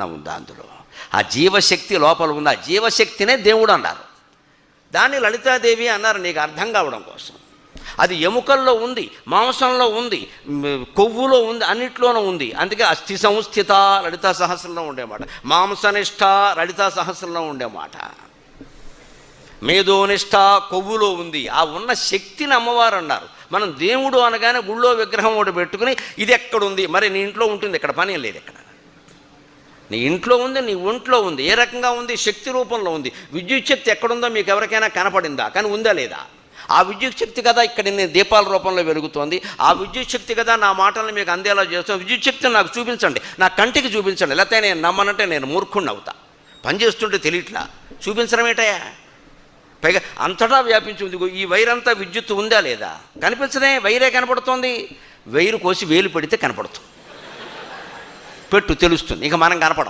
ఉందా అందులో. ఆ జీవశక్తి లోపల ఉంది. ఆ జీవశక్తినే దేవుడు అన్నారు. దాన్ని లలితాదేవి అన్నారు నీకు అర్థం కావడం కోసం. అది ఎముకల్లో ఉంది మాంసంలో ఉంది కొవ్వులో ఉంది అన్నిట్లోనూ ఉంది. అందుకే అస్థి సంస్థిత లలితా సహస్రంలో ఉండేమాట. మాంసనిష్ట లలితా సహస్రంలో ఉండేమాట. మేధోనిష్ట కొవ్వులో ఉంది. ఆ ఉన్న శక్తిని అమ్మవారు అన్నారు. మనం దేవుడు అనగానే గుళ్ళో విగ్రహం ఒకటి పెట్టుకుని ఇది ఎక్కడుంది? మరి నీ ఇంట్లో ఉంటుంది ఇక్కడ పని లేదు ఇక్కడ. నీ ఇంట్లో ఉంది నీ ఒంట్లో ఉంది ఏ రకంగా ఉంది శక్తి రూపంలో ఉంది విద్యుత్ శక్తి ఎక్కడుందో మీకు ఎవరికైనా కనపడిందా? కానీ ఉందా లేదా? ఆ విద్యుత్ శక్తి కదా ఇక్కడ నేను దీపాల రూపంలో వెలుగుతోంది. ఆ విద్యుత్ శక్తి కదా నా మాటలను మీకు అందేలా చేస్తాను విద్యుత్ శక్తిని నాకు చూపించండి. నా కంటికి చూపించండి. లేకపోతే నేను నమ్మనంటే నేను మూర్ఖుణ్ణి అవుతా. పని చేస్తుంటే తెలియట్లా? చూపించడం ఏంటయ్యా? పైగా అంతటా వ్యాపించి ఉంది. ఈ ఈ వైరంతా విద్యుత్ ఉందా లేదా? కనిపించదే వైరే కనపడుతోంది. వైరు కోసి వేలు పెడితే కనపడుతుంది. పెట్టు తెలుస్తుంది. ఇక మనం కనపడం.